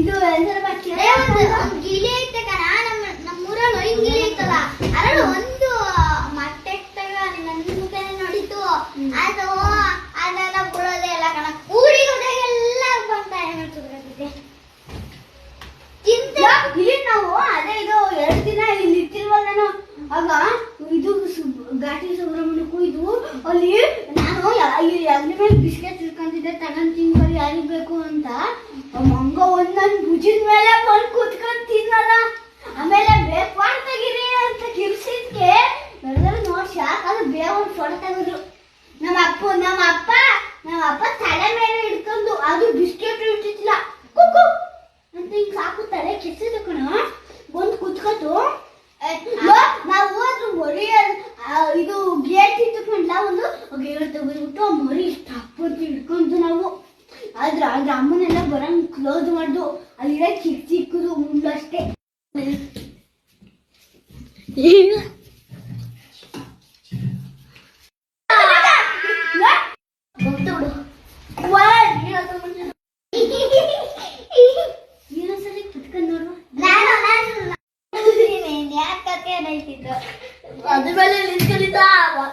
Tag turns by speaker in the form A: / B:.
A: ಇದು ಎಂತರ ಬಾಕಿ
B: ಅದೇ ಒಂದು ಗಿಳಿ ಐತೆ ಕಣ. ನಮ್ಮ ನಮ್ಮೂರಲ್ಲಿ ಐದ್ ಗಿಳಿ ಐತಲ್ಲ. ಅದ್ರಲ್ಲಿ ಒಂದು ಮೊಟ್ಟೆ ಇಟ್ಟಾಗ ನನ್ನ ಮುಖನೇ ನೋಡಿತು ಅದು ಅದೆಲ್ಲ ಬಿಡೋದೇ ಇಲ್ಲ ಕಣ. ಕೂಡಿ ಹೋದಾಗೆಲ್ಲ ಬಂತ ಏನಾಗ್ತದೆ ಚಿಂತೆ
A: ಇಲ್ಲಿ ನಾವು ಅದೇ ಇದು ಎರಡು ದಿನ ಇಲ್ಲಿ ಇರ್ತಿಲ್ವಲ್ಲ ನಾನು ಆಗ ಇದು ಸು- ಘಾಟಿ ಸುಬ್ರಹ್ಮಣ್ಯಕ್ಕೂ ಇದು ಅಲ್ಲಿ ನಾನು ಮೇಲೆ ಬಿಸ್ಕೆಟ್ ತಿಳ್ಕೊಂತಿದ್ದೆ ತಗೊಂಡ್ ತಿನ್ಬರಿ ಯಾರಿಗ್ ಬೇಕು? ಅಂತ ಆ ಮಂಗ ಒಂದ್ ನನ್ ಮೇಲೆ ಬಂದ್ ಕುತ್ಕೊಂಡ್ ತಿನ್ನಲ್ಲ. ಆಮೇಲೆ ಬೇಕು ತೆಗಿರಿ ಅಂತ ಕಿರ್ಸಿದ್ಕೆ ಎಲ್ಲರೂ ನೋಡ್ ಶಾಕ್ ಅದು ಬೇಗ ಒಂದ್ ಫೋಟೋ ತೆಗೆದ್ರು. ನಮ್ಮ ಅಪ್ಪ ನಮ್ಮ ಅಪ್ಪ ನಮ್ಮ ಅಪ್ಪ ತಲೆ ಮೇಲೆ ಹಿಡ್ಕೊಂಡು ಅದು ಬಿಸ್ಕೆಟ್ ಇಟ್ಟಿಲ್ಲ ಕುಕ್ಕು! ಅಂತ ಹಿಂಗ್ ಸಾಕು ತಲೆ ಕಣ ಬಂದು ಕುತ್ಕೊತು ನಾವು ಹೋದ್ರು ಮರಿ ಆ, ಇದು ಗೇಟ್ ಇತ್ತು ಕಣ್ಲ ಒಂದು ಗೇಟ್ ತೆಗೆದ್ಬಿಟ್ಟು ಆ ಮರಿ ತಪ್ಪತ್ತು ಹಿಡ್ಕೊಂಡು ನಾವು ಆದ್ರೆ ಅದ್ರ ಅಮ್ಮನೆಲ್ಲ ಬರಂಗ್ ಕ್ಲೋಸ್ ಮಾಡ್ದು ಅಲ್ಲಿರೋ ಚಿಕ್ಕ ಚಿಕ್ಕದು ಮುಂಡು ಅಷ್ಟೇ. ಗೊತ್ತು ಮೇಲೆ ವಾ,